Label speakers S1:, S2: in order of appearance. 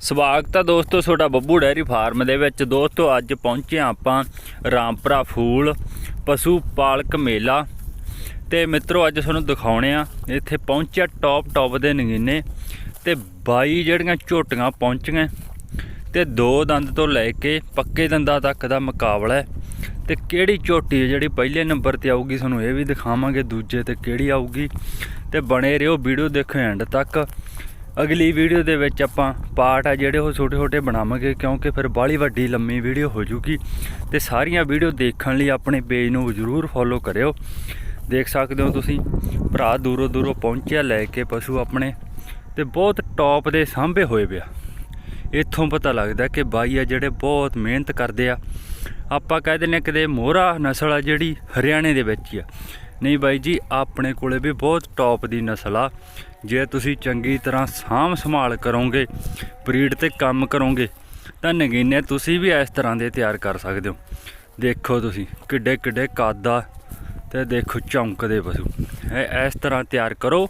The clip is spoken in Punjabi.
S1: ਸਵਾਗਤ ਆ ਦੋਸਤੋ, ਤੁਹਾਡਾ ਬੱਬੂ ਡੈਰੀ ਫਾਰਮ ਦੇ ਵਿੱਚ। ਦੋਸਤੋ, ਅੱਜ ਪਹੁੰਚੇ ਹਾਂ ਆਪਾਂ ਰਾਮਪਰਾ ਫੂਲ ਪਸ਼ੂ ਪਾਲਕ ਮੇਲਾ। ਤੇ ਮਿੱਤਰੋ, ਅੱਜ ਤੁਹਾਨੂੰ ਦਿਖਾਉਣੇ ਆ, ਇੱਥੇ ਪਹੁੰਚਿਆ ਟੌਪ ਟੌਪ ਦੇ ਨਗੀਨੇ। ਤੇ 22 ਜਿਹੜੀਆਂ ਝੋਟੀਆਂ ਪਹੁੰਚੀਆਂ, ਤੇ ਦੋ ਦੰਦ ਤੋਂ ਲੈ ਕੇ ਪੱਕੇ ਦੰਦਾਂ ਤੱਕ ਦਾ ਮੁਕਾਬਲਾ ਹੈ। ਤੇ ਕਿਹੜੀ ਝੋਟੀ ਜਿਹੜੀ ਪਹਿਲੇ ਨੰਬਰ ਤੇ ਆਊਗੀ, ਤੁਹਾਨੂੰ ਇਹ ਵੀ ਦਿਖਾਵਾਂਗੇ, ਦੂਜੇ ਤੇ ਕਿਹੜੀ ਆਊਗੀ। ਤੇ ਬਣੇ ਰਹੋ ਵੀਡੀਓ ਦੇਖੋ ਐਂਡ ਤੱਕ। ਅਗਲੀ ਵੀਡੀਓ ਦੇ ਵਿੱਚ ਆਪਾਂ ਪਾਰਟ ਆ ਜਿਹੜੇ ਉਹ ਛੋਟੇ ਛੋਟੇ ਬਣਾਵਾਂਗੇ, ਕਿਉਂਕਿ ਫਿਰ ਬਾਲੀ ਵੱਡੀ ਲੰਮੀ ਵੀਡੀਓ ਹੋ ਜੂਗੀ। ਤੇ ਸਾਰੀਆਂ ਵੀਡੀਓ ਦੇਖਣ ਲਈ ਆਪਣੇ ਪੇਜ ਨੂੰ ਜ਼ਰੂਰ ਫੋਲੋ ਕਰਿਓ। ਦੇਖ ਸਕਦੇ ਹੋ ਤੁਸੀਂ, ਭਰਾ ਦੂਰੋਂ ਦੂਰੋਂ ਪਹੁੰਚਿਆ ਲੈ ਕੇ ਪਸ਼ੂ ਆਪਣੇ, ਤੇ ਬਹੁਤ ਟੌਪ ਦੇ ਸਾਂਭੇ ਹੋਏ ਪਿਆ। ਇੱਥੋਂ ਪਤਾ ਲੱਗਦਾ ਕਿ ਬਾਈ ਆ ਜਿਹੜੇ ਬਹੁਤ ਮਿਹਨਤ ਕਰਦੇ ਆ। ਆਪਾਂ ਕਹਿ ਦਿੰਦੇ ਹਾਂ ਕਿਤੇ ਮੋਹਰਾ ਨਸਲ ਆ ਜਿਹੜੀ ਹਰਿਆਣੇ ਦੇ ਵਿੱਚ ਹੀ ਆ। ਨਹੀਂ ਬਾਈ ਜੀ, ਆਪਣੇ ਕੋਲੇ ਵੀ ਬਹੁਤ ਟੌਪ ਦੀ ਨਸਲ ਆ। ਜੇ ਤੁਸੀਂ ਚੰਗੀ ਤਰ੍ਹਾਂ ਸਾਂਭ ਸੰਭਾਲ ਕਰੋਗੇ, ਬਰੀਡ ਤੇ ਕੰਮ ਕਰੋਗੇ, ਤਾਂ ਨਗੀਨੇ ਤੁਸੀਂ ਵੀ ਇਸ ਤਰ੍ਹਾਂ ਦੇ ਤਿਆਰ ਕਰ ਸਕਦੇ ਹੋ। ਦੇਖੋ ਤੁਸੀਂ ਕਿੱਡੇ ਕਿੱਡੇ ਕੱਦ ਆ ਤੇ ਦੇਖੋ ਚੌਂਕਦੇ ਪਸ਼ੂ। ਇਹ ਇਸ ਤਰ੍ਹਾਂ ਤਿਆਰ ਕਰੋ।